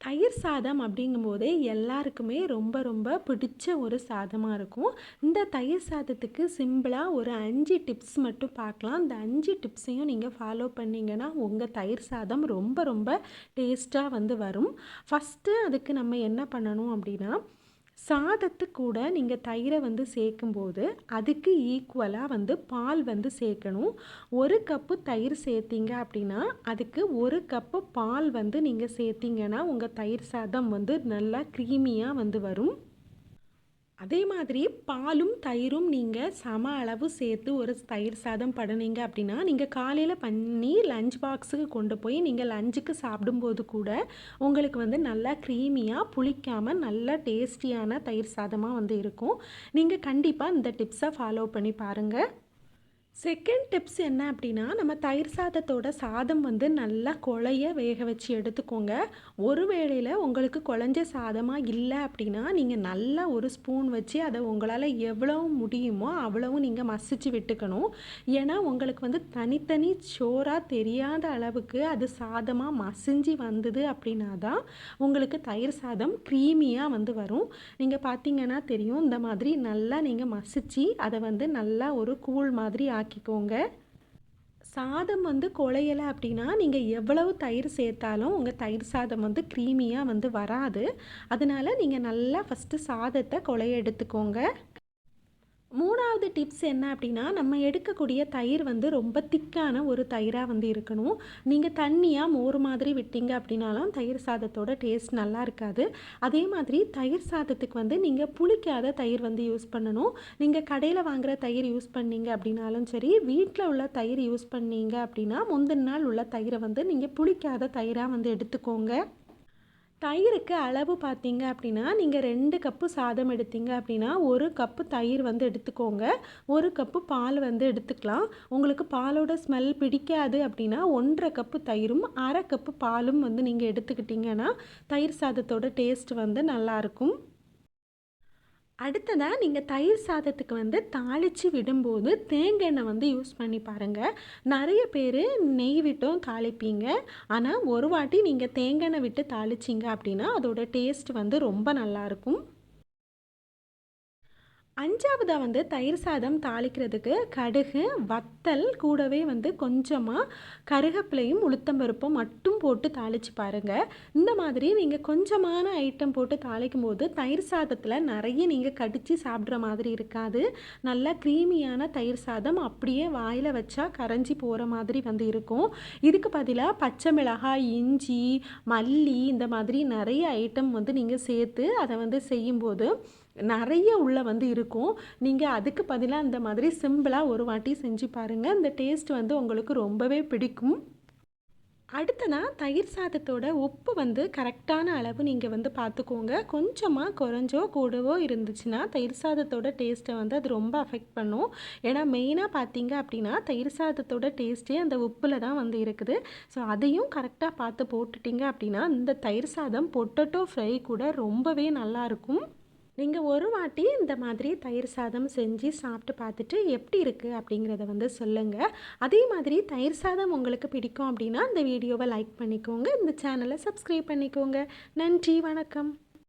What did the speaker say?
தயிர் சாதம் அப்படிங்கும்போதே எல்லாருக்குமே ரொம்ப ரொம்ப பிடிச்ச ஒரு சாதமாக இருக்கும். இந்த தயிர் சாதத்துக்கு சிம்பிளாக ஒரு அஞ்சு டிப்ஸ் மட்டும் பார்க்கலாம். இந்த அஞ்சு டிப்ஸையும் நீங்கள் ஃபாலோ பண்ணிங்கன்னா உங்கள் தயிர் சாதம் ரொம்ப ரொம்ப டேஸ்ட்டாக வந்து வரும். ஃபஸ்ட்டு அதுக்கு நம்ம என்ன பண்ணணும் அப்படின்னா சாதத்து கூட நீங்கள் தயிரை வந்து சேர்க்கும்போது அதுக்கு ஈக்குவலாக வந்து பால் வந்து சேர்க்கணும். ஒரு கப்பு தயிர் சேர்த்திங்க அப்படின்னா அதுக்கு ஒரு கப்பு பால் வந்து நீங்கள் சேர்த்திங்கன்னா உங்கள் தயிர் சாதம் வந்து நல்லா க்ரீமியாக வந்து வரும். அதே மாதிரி பாலும் தயிரும் நீங்கள் சம அளவு சேர்த்து ஒரு தயிர் சாதம் பண்ணினீங்க அப்படின்னா நீங்கள் காலையில் பண்ணி லஞ்ச் பாக்ஸுக்கு கொண்டு போய் நீங்கள் லஞ்சுக்கு சாப்பிடும்போது கூட உங்களுக்கு வந்து நல்லா க்ரீமியாக புளிக்காமல் நல்லா டேஸ்டியான தயிர் சாதமாக வந்து இருக்கும். நீங்கள் கண்டிப்பாக இந்த டிப்ஸை ஃபாலோ பண்ணி பாருங்கள் செகண்ட் டிப்ஸ் என்ன அப்படின்னா நம்ம தயிர் சாதத்தோட சாதம் வந்து நல்லா குழைய வேக வச்சு எடுத்துக்கோங்க. ஒரு வேளையில் உங்களுக்கு குழஞ்ச சாதமாக இல்லை அப்படின்னா நீங்கள் நல்லா ஒரு ஸ்பூன் வச்சு அதை உங்களால் எவ்வளோ முடியுமோ அவ்வளவும் நீங்கள் மசிச்சு விட்டுக்கணும். ஏன்னா உங்களுக்கு வந்து தனித்தனி சோறாக தெரியாத அளவுக்கு அது சாதமாக மசிஞ்சு வந்தது அப்படின்னா தான் உங்களுக்கு தயிர் சாதம் க்ரீமியாக வந்து வரும். நீங்கள் பார்த்தீங்கன்னா தெரியும் இந்த மாதிரி நல்லா நீங்கள் மசிச்சு அதை வந்து நல்லா ஒரு கூழ் மாதிரி ஆக்கி ஆக்கிக்கோங்க சாதம் வந்து குழையலை அப்படின்னா நீங்கள் எவ்வளவு தயிர் சேர்த்தாலும் உங்கள் தயிர் சாதம் வந்து க்ரீமியாக வந்து வராது. அதனால் நீங்கள் நல்லா ஃபஸ்ட்டு சாதத்தை குழைய எடுத்துக்கோங்க. மூணாவது டிப்ஸ் என்ன அப்படின்னா நம்ம எடுக்கக்கூடிய தயிர் வந்து ரொம்ப திக்கான ஒரு தயிராக வந்து இருக்கணும். நீங்கள் தண்ணியாக மோர் மாதிரி விட்டீங்க அப்படின்னாலும் தயிர் சாதத்தோட டேஸ்ட் நல்லா இருக்காது. அதே மாதிரி தயிர் சாதத்துக்கு வந்து நீங்கள் புளிக்காத தயிர் வந்து யூஸ் பண்ணணும். நீங்கள் கடையில் வாங்குகிற தயிர் யூஸ் பண்ணீங்க அப்படின்னாலும் சரி வீட்டில் உள்ள தயிர் யூஸ் பண்ணீங்க அப்படின்னா முந்தின நாள் உள்ள தயிரை வந்து நீங்கள் புளிக்காத தயிராக வந்து எடுத்துக்கோங்க. தயிருக்கு அளவு பார்த்தீங்க அப்படின்னா நீங்கள் ரெண்டு கப்பு சாதம் எடுத்தீங்க அப்படின்னா ஒரு கப்பு தயிர் வந்து எடுத்துக்கோங்க. ஒரு கப்பு பால் வந்து எடுத்துக்கலாம். உங்களுக்கு பாலோட ஸ்மெல் பிடிக்காது அப்படின்னா ஒன்றரை கப்பு தயிரும் அரை கப்பு பாலும் வந்து நீங்கள் எடுத்துக்கிட்டிங்கன்னா தயிர் சாதத்தோட டேஸ்ட் வந்து நல்லாயிருக்கும் அடுத்ததாக நீங்கள் தயிர் சாதத்துக்கு வந்து தாளித்து விடும்போது தேங்காய் எண்ணெய் வந்து யூஸ் பண்ணி பாருங்கள் நிறைய பேர் நெய் விட்டும் தாளிப்பீங்க. ஆனால் ஒரு வாட்டி நீங்கள் தேங்காய் எண்ணெய் விட்டு தாளிச்சிங்க அப்படின்னா அதோட டேஸ்ட் வந்து ரொம்ப நல்லாயிருக்கும் அஞ்சாவதாக வந்து தயிர் சாதம் தாளிக்கிறதுக்கு கடுகு வத்தல் கூடவே வந்து கொஞ்சமாக கருகப்பிலையும் உளுத்தம்பருப்பும் மட்டும் போட்டு தாளித்து பாருங்கள் இந்த மாதிரி நீங்கள் கொஞ்சமான ஐட்டம் போட்டு தாளிக்கும் போது தயிர் சாதத்தில் நிறைய நீங்கள் கடித்து சாப்பிட்ற மாதிரி இருக்காது. நல்லா க்ரீமியான தயிர் சாதம் அப்படியே வாயில் வச்சா கரைஞ்சி போகிற மாதிரி வந்து இருக்கும். இதுக்கு பதிலாக பச்சை மிளகாய் இஞ்சி மல்லி இந்த மாதிரி நிறைய ஐட்டம் வந்து நீங்கள் சேர்த்து அதை வந்து செய்யும்போது நிறைய உள்ளே வந்து இருக்கும். நீங்கள் அதுக்கு பதிலாக அந்த மாதிரி சிம்பிளாக ஒரு வாட்டி செஞ்சு பாருங்கள் இந்த டேஸ்ட் வந்து உங்களுக்கு ரொம்பவே பிடிக்கும். அடுத்ததாக தயிர் சாதத்தோட உப்பு வந்து கரெக்டான அளவு நீங்கள் வந்து பார்த்துக்கோங்க கொஞ்சமாக குறைஞ்சோ கூடவோ இருந்துச்சுன்னா தயிர் சாதத்தோட டேஸ்ட்டை வந்து அது ரொம்ப அஃபெக்ட் பண்ணும். ஏன்னா மெயினாக பார்த்தீங்க அப்படின்னா தயிர் சாதத்தோட டேஸ்ட்டே அந்த உப்பில் தான் வந்து இருக்குது. ஸோ அதையும் கரெக்டாக பார்த்து போட்டுட்டிங்க அப்படின்னா இந்த தயிர் சாதம் பொட்டட்டோ ஃப்ரை கூட ரொம்பவே நல்லாயிருக்கும் நீங்கள் ஒரு வாட்டி இந்த மாதிரி தயிர் சாதம் செஞ்சு சாப்பிட்டு பார்த்துட்டு எப்படி இருக்குது அப்படிங்கிறத வந்து சொல்லுங்கள் அதே மாதிரி தயிர் சாதம் உங்களுக்கு பிடிக்கும் அப்படின்னா இந்த வீடியோவை லைக் பண்ணிக்கோங்க. இந்த சேனலை சப்ஸ்கிரைப் பண்ணிக்கோங்க. நன்றி வணக்கம்.